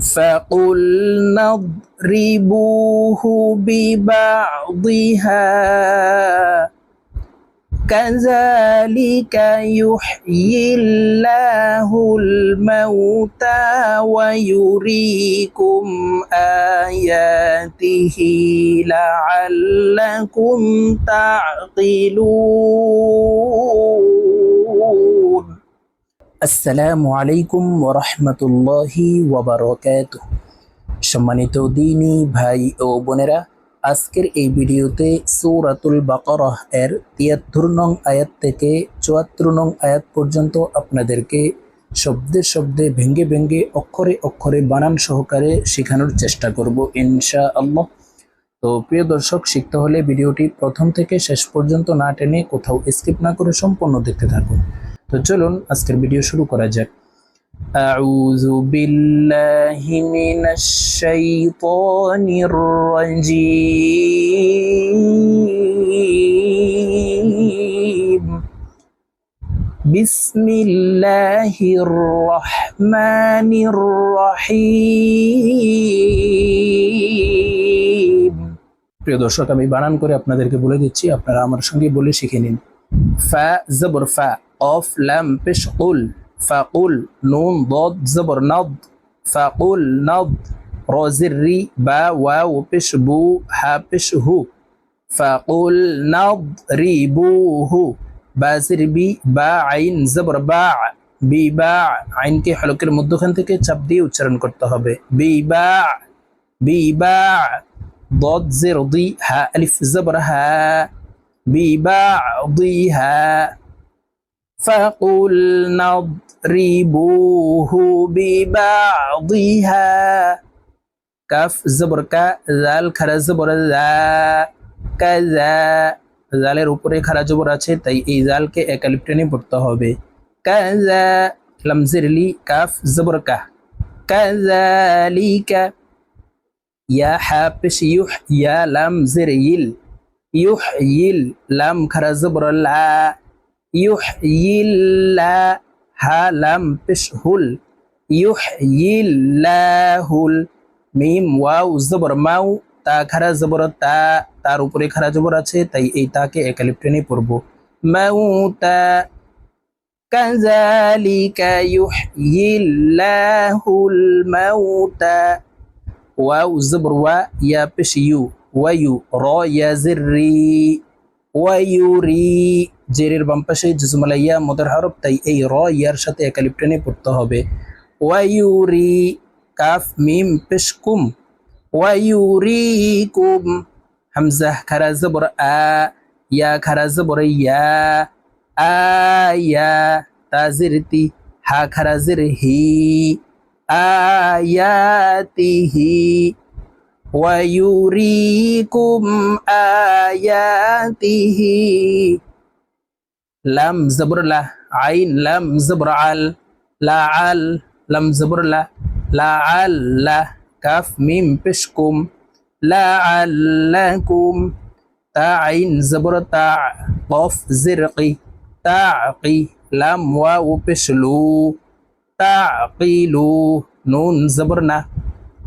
فقلنا اضربوه ببعضها كذلك يحيي الله الموتى ويريكم آياته لعلكم تعقلون আসসালামু আলাইকুম ওরহমতুল্লাহি ওবরকাত সম্মানিত দিনী ভাই ও বোনেরা, আজকের এই ভিডিওতে সৌরাতুল বাকরহ এর তিয়াত্তর নং আয়াত থেকে চুয়াত্তর নং আয়াত পর্যন্ত আপনাদেরকে শব্দে শব্দে ভেঙ্গে ভেঙ্গে অক্ষরে অক্ষরে বানান সহকারে শেখানোর চেষ্টা করব ইনশা আল্লাহ তো প্রিয় দর্শক, শিখতে হলে ভিডিওটি প্রথম থেকে শেষ পর্যন্ত না টেনে কোথাও স্কিপ না করে সম্পূর্ণ দেখতে থাকুন। তো চলুন আজকের ভিডিও শুরু করা যাক أعوذ بالله من الشيطان الرجيم بسم الله الرحمن الرحيم প্রিয় দর্শক আমি বানান করে আপনাদেরকে বলে দিচ্ছি আপনারা আমার সঙ্গে বলে শিখে নিন ফা জবর ফা অফ ল্যাম পেশ কুল ফাকুল নুন ضاد زبر نض فقل نض روزر ري با واو পেশ বু হা পেশ হু فقل نضربوه বাজির বি বা আইন জবর বা বি বা আইনকে হলকের মধ্যখান থেকে চাপ দিয়ে উচ্চারণ করতে হবে বি বা বি বা ضاد زر ضي ها ألف زبر ها ببعضها فقلنا اضربوه ببعضها كف زبر كا ذال খারা জবর যা কাজা জালের উপরে খারা জবর আছে তাই এই জালকে একালিপ টেনে পড়তে হবে কাজা লামজিরলি কাফ জবর কা কাজালিকা ইয়া হাফিস ইউহ ইয়া লাম জিরইল ইউহইল লাম খারা জবর লা ইউহ ইল্লা হালাম পিসহুল ইউহ ইল্লাহুল মিম ওয়াউ জবর মাউ, তা খারা জবর, তা, তার উপরে খারা জবর আছে, তাই এই তাকে একালিপ টেনে পড়ব। মাউতা কাজালিকা ইউহিল্লাহুল মাউতা, ওয়াউ জবর ওয়া, ইয়া পিশ ইউ ওয়ায়ু র ইয়া জির রি ওয়াইউরি, জেরের বাম পাশে জুজুমালাইয়া, মদের হরফ, তাই এই র, ইয়ার সাথে একালিপ টেনে পড়তে হবে। ওয়াইউরি, কাফ, মিম পেশকুম ওয়াইউরি, কুম। হামজা, খারা, জবর, আ। ইয়া, খারা, জবর, ইয়া। আয়া তাজিরতি হা, খারা, জির, হি। আয়াতিহি ويريكم آياته. لم زبر لا عين لم زبر عل. لا عل لم زبر لا لا عل كاف ميم بشكم. لعلكم تا عين زبر تاع قف زرقي. تعقي لم واو بشلو. تعقيلو نون زبرنا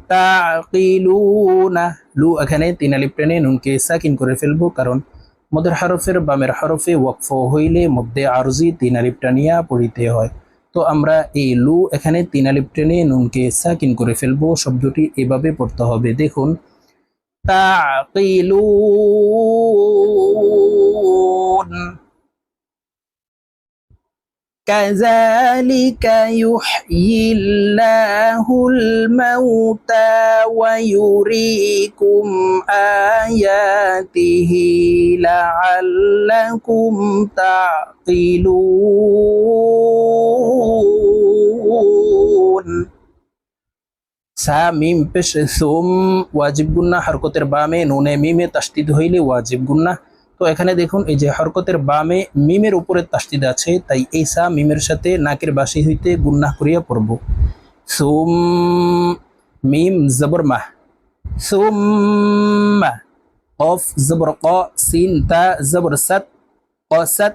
তাকিলুনা লু এখানে তিন আলিফ টেনে নুনকে সাকিন করে ফেলব কারণ মদের হরফের বামের হরফে ওয়াকফ হইলে মধ্যে আরজি তিন আলিফ টানিয়া পড়িতে হয় তো আমরা এই লু এখানে তিন আলিফ টেনে নুনকে সাকিন করে ফেলব শব্দটি এভাবে পড়তে হবে দেখুন তাকিলুন كذلك يحيي الله الموتى ويريكم آياته لعلكم تعقلون সা মিম পেশ সোম ওয়াজিব গুন্না হরকতের বামে নুনে মিমে তাস্তিদ হইলে ওয়াজিব গুন্না তো এখানে দেখুন, এই যে হরকতের বামে মিমের উপরে তাস্তিদ আছে, তাই এই সা মিমের সাথে নাকের বাসি হইতে গুন্না করিয়া পড়ব। সুম, মিম, জবর, মাহ। সুম কফ, জবর, ক, সিন, তা, জবর, সাত। কসাত।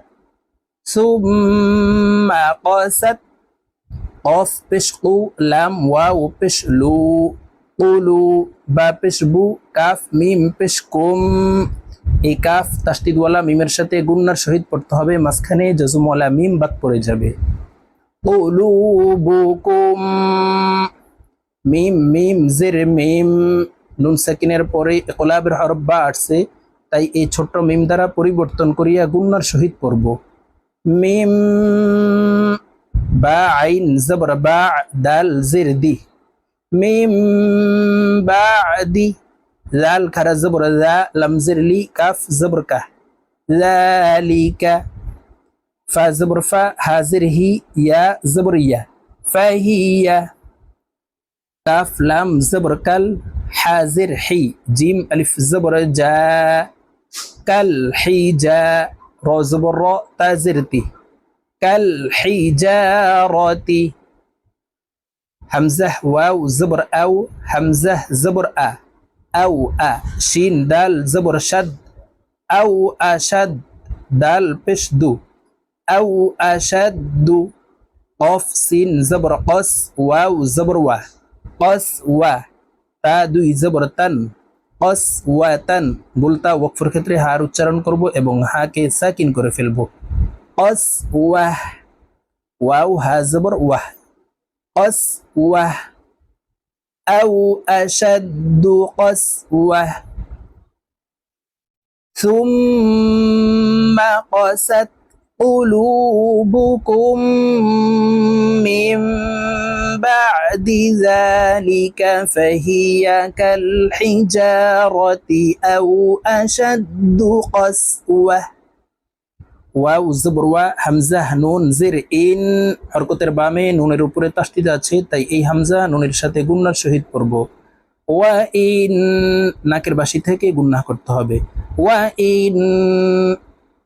সুম কসাত। কফ, পেশ, কু, লাম, ওয়াও, পেশ, লু। কুলু, বা, পেশ, বু, কাফ, মিম, পেশ, কুম। এই কাফ তাস্তিদওয়ালা মিমের সাথে গুন্নার সহিত পড়তে হবে, মাঝখানে জজমওয়ালা মিম বাদ পড়ে যাবে। কুলুবুকুম, মিম মিম, জের, মিম। নুন সাকিনের পরে কোলাবের হরফ বা আসছে, তাই এই ছোট্ট মিম দ্বারা পরিবর্তন করিয়া গুন্নার সহিত পড়ব। মিম বা আইন জবর বা দাল জের দি মিম বা দি ذال كرا زبر ذا لمزر لي كاف زبر كه ذلك فا زبر فا هازر هي يا زبر يا. فهي كاف لام زبر كل حازر حي. جيم ألف زبر جا كل حي جا رو زبر رو تازرتي كل روتي همزة واو زبر أو همزة زبر أ. আউ আ শিন দাল জবর সাদ আউ আসাদ দাল পেশ দু আউ আসাদ দু কফ সিন জবর কস ওয়াউ জবর ওয়া কস ওয়া তা দুই জবর তান কস ওয়া তান বলতা ওয়াকফর ক্ষেত্রে হার উচ্চারণ করব এবং হাকে সাকিন করে ফেলব। কস ওয়াহ ওয়াউ হা জবর ওয়াহ কস ওয়াহ أو أشد قسوة. ثم قست قلوبكم من بعد ذلك فهي كالحجارة أو أشد قسوة. ওয়াও জবর ওয়া হামজা নুন জের ইন হরকতের বামে নুনের উপরে তাস্তিদ আছে তাই এই হামজা নুনের সাথে গুন্নার সহিত পড়ব। ওয়া ইন নাকের বাসি থেকে গুন্না করতে হবে। ওয়া ইন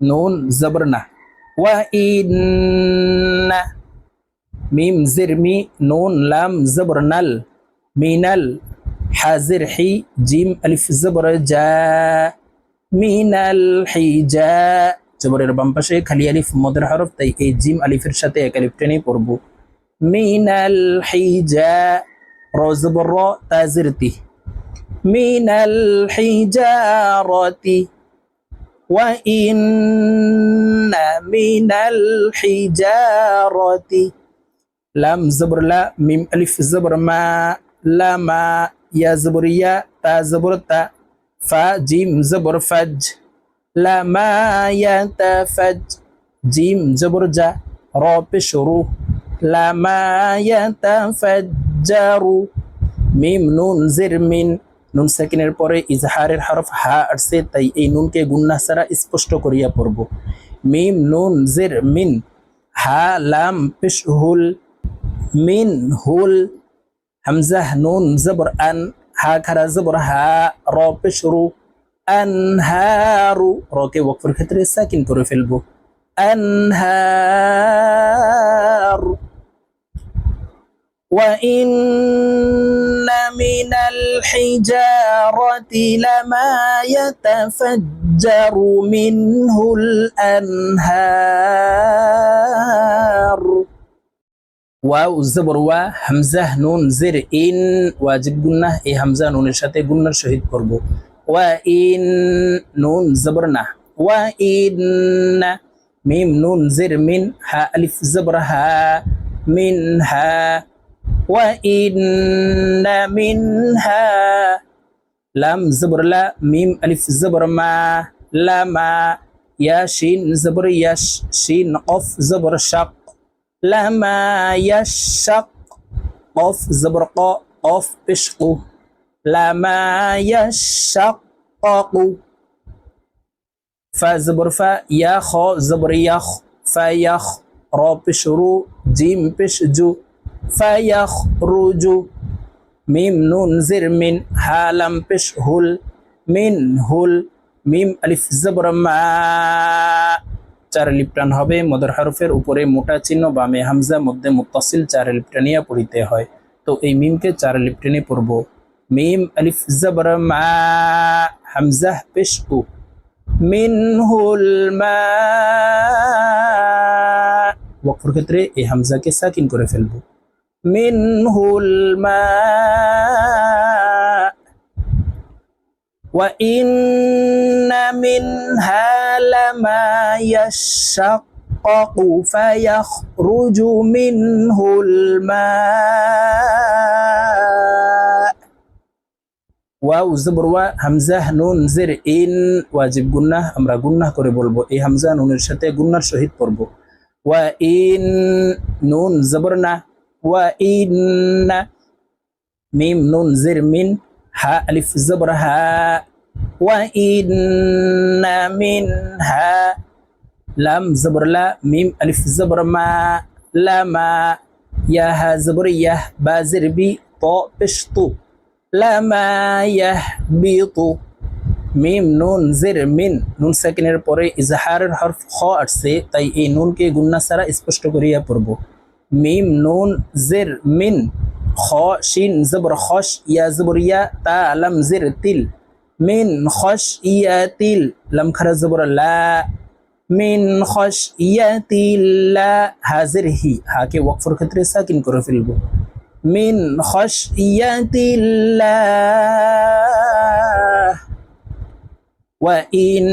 নুন জবর না। ওয়া ইন মিম জির মি নুন লাম জবর নাল মিনাল হাজির হি জিম আলিফ জবর জা মিনাল হিজা জবরের বাম পাশে খালি আলিফ মদের হরফ তাই এই জিম আলিফের সাথে এক আলিফ টেনে পড়ব মিনাল হিজা র জবর র তাজিরতি মিনাল হিজারতি وإن من الحجارة لام زبر لا ميم ألف زبر ما لا ما يا زبر يا تا زبر تا فا جيم زبر فج লামা ইয়াতাফাজ জিম জবরজা র পেশ রু লামা ইয়াতাফাজ্জারু মিম নুন জির মিন। নুন সেকেন্ডের পরে ইজহারের হরফ হা আসছে, তাই এই নুনকে গুন্না ছাড়া স্পষ্ট করিয়া পড়ব। মিম নুন জির মিন, হা লাম পিস হুল, মিন হুল, হামজাহ নুন জবর আন, হা খারা জবর হা র পেশ আনহারু রকে ওয়াকফের ক্ষেত্রে সাকিন করে ফেলবো আনহার وإن من الحجارة لما يتفجر منه الأنهار ওয়াও জবর ওয়া হামজা নুন জির ইন ওয়াজিব গুন্নাহ এই হামজা নুনের সাথে গুন্নার সহিত করব وإن نون زبرنا وإن ميم نون زر من ها ألف زبرها منها وإن منها لام زبر لا ميم ألف زبر ما لما ياشين زبر يش شين قف زبر شق لما يشق قف زبر قف اشقه لما يشقق فا زبر فا يا خا زبر يخ فيخ را بشرو جيم بشجو فيخرج মিম নুন জির মিন হালাম পেশ হুল মিন হুল মিম আলিফ জবর মা চার লিপটান হবে মদর হরফের উপরে মোটা চিহ্ন বামে হামজা মধ্যে মুতাসিল চার লিপটানিয়া পড়িতে হয় তো এই মিমকে চার লিপটানে পড়ব মিম আলিফ জবর মা হামজা পেশ উ মিন হুল মা ওয়াকফের ক্ষেত্রে এই হামজাকে সাকিন করে ফেলবো منه الماء وإن منها لما يشقق فيخرج منه الماء ওয়াও জবর ওয়া, হামজা, নুন, জের, ইন, ওয়াজিব গুন্নাহ, আমরা গুন্নাহ করে বলব। এই হামজা, নুনের সাথে গুন্নার সহিত পড়ব। ওয়া, ইন, নুন, জবর না। ওয়া ইন মিম, নুন, জের, মিন, হা, আলিফ, জবর, হা। ওয়া ইন মিন, হা, লাম, জবর, লা, মিম, আলিফ, জবর, মা লামা ইয়া, হা, জবর ইয়াহ বা, জের, বি, ত, পেশ, তু। লামা ইয়াহবিতু মিম নুন জের মিন নুন সেকেন্ডের পরে ইজহারের হরফ খ আসছে, তাই এই নুনকে গুন্না ছাড়া স্পষ্ট করিয়া পড়ব। মিম নুন জের মিন খ, শিন, জবর, খস, ইয়া, জবর, ইয়া, তা, লাম জের তিল। মিন, খস, ইয়া, তিল। লাম, খারা, জবর, লা। মিন, খস, ইয়া, তিল, লা। হাজির, হি। হাকে ওয়াকফর ক্ষেত্রে সাকিন করে ফেলব। من خشية الله. وإن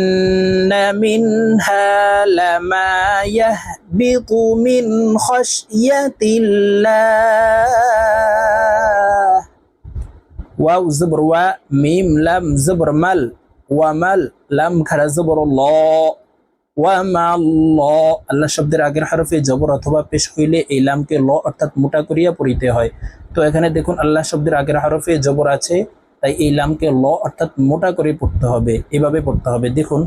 منها لما يهبط من خشية الله. واو زبر و ميم لم زبر مل ومل لم خرا زبر الله. আল্লাহ শব্দের আগের হরফে জবর অথবা পেশ হইলে এই লামকে ল অর্থাৎ মোটা করিয়া পড়িতে হয়। তো এখানে দেখুন, আল্লাহ শব্দের আগের হরফে জবর আছে, তাই এই লামকে ল অর্থাৎ মোটা করে পড়তে হবে, এভাবে পড়তে হবে। দেখুন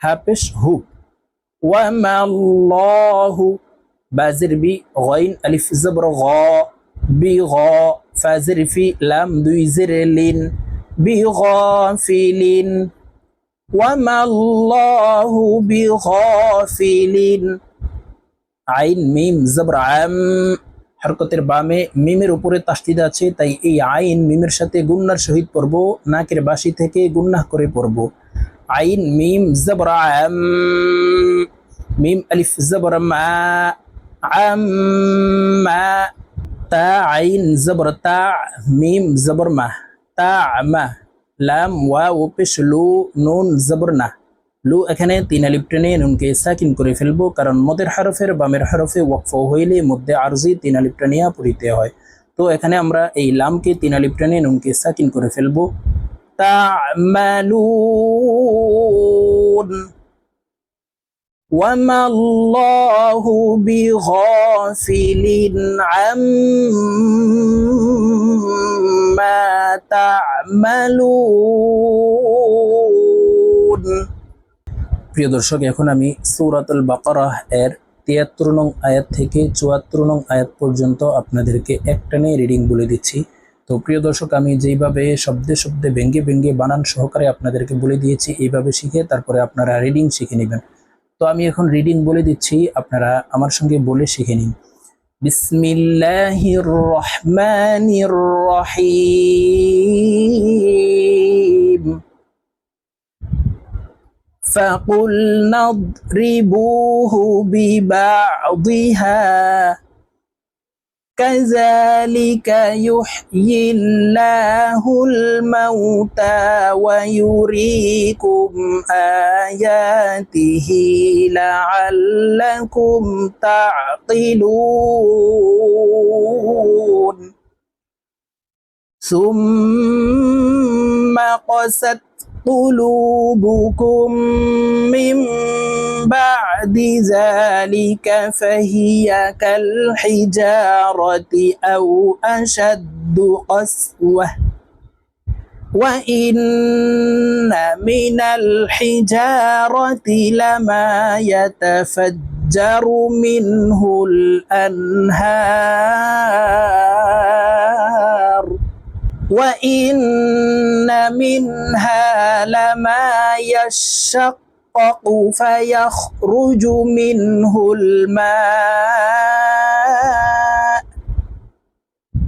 হাফেশ হু ওয়ামাল্লাহু বাজির বি গইন আলিফ জবর গ, বি গ, ফাজির ফি লাম দুই জির লিন, বি গ ফিলিন ওয়ামা আল্লাহু বিগাফিলিন আইন, মিম, জবর, আম, হরকতের বামে মিমের উপরে তাস্তিদ আছে, তাই এই আইন মিমের সাথে গুন্নার সহিত পড়ব, নাকের বাসি থেকে গুন্নাহ করে পড়ব। আইন, মিম, জবর, আম, মিম, আলিফ, জবর, মা, আম তা, আইন, জবর, তা, মিম, জবর, মা, তা, মা। লাম ওয়া ও পেশ লু নুন জবর লু এখানে তিন আলিপ টেনে নুনকে সাকিন করে ফেলব কারণ মদের হরফের বামের হরফে ওয়াকফ হইলে মধ্যে আরজি তিন আলিপ পড়িতে হয় তো এখানে আমরা এই লামকে তিন আলিপ টেনে নুনকে সাকিন করে ফেলব তা'মালুন وما الله بغافل عما تعملون প্রিয় দর্শক এখন আমি সৌরাতুল বাকারাহ এর তিয়াত্তর নং আয়াত থেকে চুয়াত্তর নং আয়াত পর্যন্ত আপনাদেরকে একটানে রিডিং বলে দিচ্ছি তো প্রিয় দর্শক আমি যেইভাবে শব্দে শব্দে ভেঙ্গে ভেঙ্গে বানান সহকারে আপনাদেরকে বলে দিয়েছি এইভাবে শিখে তারপরে আপনারা রিডিং শিখে নেবেন তো আমি এখন রিডিং বলে দিচ্ছি আপনারা আমার সঙ্গে বলে শিখে নিন বিসমিল্লাহির রহমানির রহিম فقلنا اضربوه ببعضها كذلك يحيي الله الموتى ويريكم آياته لعلكم تعقلون. ثم قست قلوبكم من بعد ذلك فهي كالحجارة أو أشد قسوة. وإن من الحجارة لما يتفجر منه الأنهار. وإن منها لما يشقق فيخرج منه الماء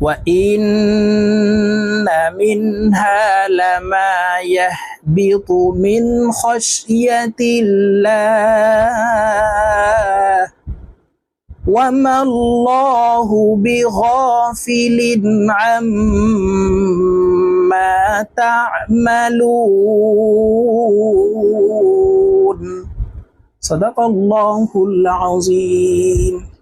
وإن منها لما يهبط من خشية الله وما الله بغافل عما تعملون. صدق الله العظيم.